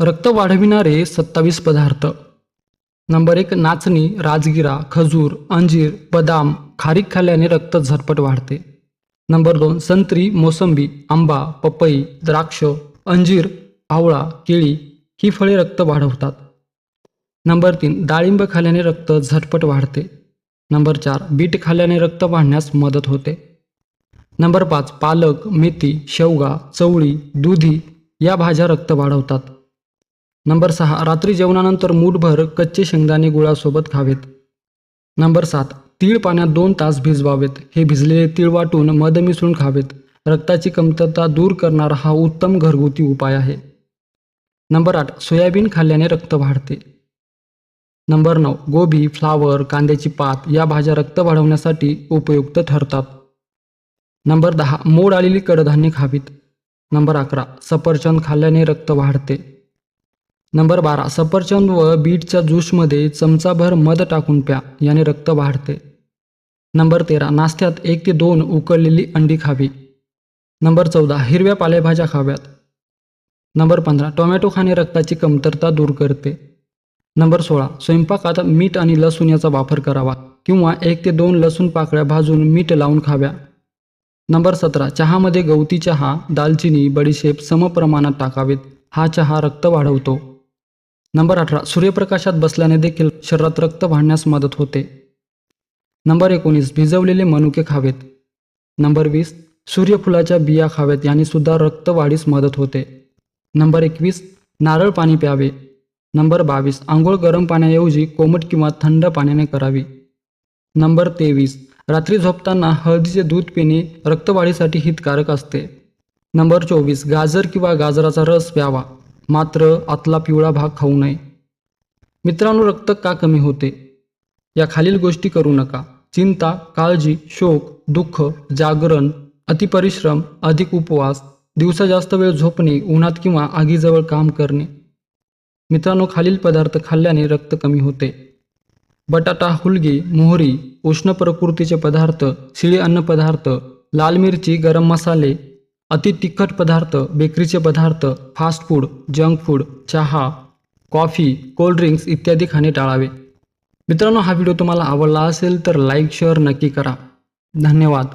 रक्त वाढविणारे सत्तावीस पदार्थ. नंबर एक नाचणी राजगिरा खजूर अंजीर बदाम खारीक खाल्ल्याने रक्त झटपट वाढते. नंबर दोन संत्री मोसंबी आंबा पपई द्राक्ष अंजीर आवळा केळी ही फळे रक्त वाढवतात. नंबर तीन डाळिंब खाल्ल्याने रक्त झटपट वाढते. नंबर चार बीट खाल्ल्याने रक्त वाढण्यास मदत होते. नंबर पाच पालक मेथी शेवगा चवळी दुधी या भाज्या रक्त वाढवतात. नंबर सहा रात्री जेवणानंतर मूठभर कच्चे शेंगदाणे गुळासोबत खावेत. नंबर सात तीळ पाण्यात दोन तास भिजवावेत. हे भिजलेले तीळ वाटून मध मिसळून खावेत. रक्ताची कमतरता दूर करणारा हा उत्तम घरगुती उपाय आहे. नंबर आठ सोयाबीन खाल्ल्याने रक्त वाढते. नंबर नऊ गोबी फ्लावर कांद्याची पात या भाज्या रक्त वाढवण्यासाठी उपयुक्त ठरतात. नंबर दहा मोड आलेली कडधान्ये खावीत. नंबर अकरा सफरचंद खाल्ल्याने रक्त वाढते. नंबर बारा सफरचंद व बीटच्या ज्यूसमध्ये चमचाभर मध टाकून प्या याने रक्त वाढते. नंबर तेरा नाश्त्यात एक ते दोन उकळलेली अंडी खावी. नंबर चौदा हिरव्या पालेभाज्या खाव्यात. नंबर पंधरा टोमॅटो खाणे रक्ताची कमतरता दूर करते. नंबर सोळा स्वयंपाकात मीठ आणि लसूण याचा वापर करावा किंवा एक ते दोन लसूण पाकळ्या भाजून मीठ लावून खाव्या. नंबर सतरा चहामध्ये गवती चहा दालचिनी बडीशेप समप्रमाणात टाकावेत हा चहा रक्त वाढवतो. नंबर अठरा सूर्यप्रकाशात बसल्याने देखील शरीरात रक्त वाढण्यास मदत होते. नंबर एकोणीस भिजवलेले मनुके खावेत. नंबर वीस सूर्यफुलाच्या बिया खाव्यात याने सुद्धा रक्त वाढीस मदत होते. नंबर एकवीस नारळ पाणी प्यावे. नंबर बावीस आंघोळ गरम पाण्याऐवजी कोमट किंवा थंड पाण्याने करावी. नंबर तेवीस रात्री झोपताना हळदीचे दूध पिणे रक्तवाढीसाठी हितकारक असते. नंबर चोवीस गाजर किंवा गाजराचा रस प्यावा. मात्र आतला पिवळा भाग खाऊ नये. मित्रांनो रक्त का कमी होते? या खालील गोष्टी करू नका. चिंता काळजी शोक दुःख जागरण अतिपरिश्रम अधिक उपवास दिवसा जास्त वेळ झोपणे उन्हात किंवा आगीजवळ काम करणे. मित्रांनो खालील पदार्थ खाल्ल्याने रक्त कमी होते. बटाटा हुलगी मोहरी उष्ण प्रकृतीचे पदार्थ शिळे अन्नपदार्थ लाल मिरची गरम मसाले अति तिखट पदार्थ बेकरीचे पदार्थ फास्ट फूड जंक फूड चहा कॉफी कोल्ड ड्रिंक्स इत्यादी खाणे टाळावे. मित्रांनो हा व्हिडिओ तुम्हाला आवडला असेल तर लाईक शेअर नक्की करा. धन्यवाद.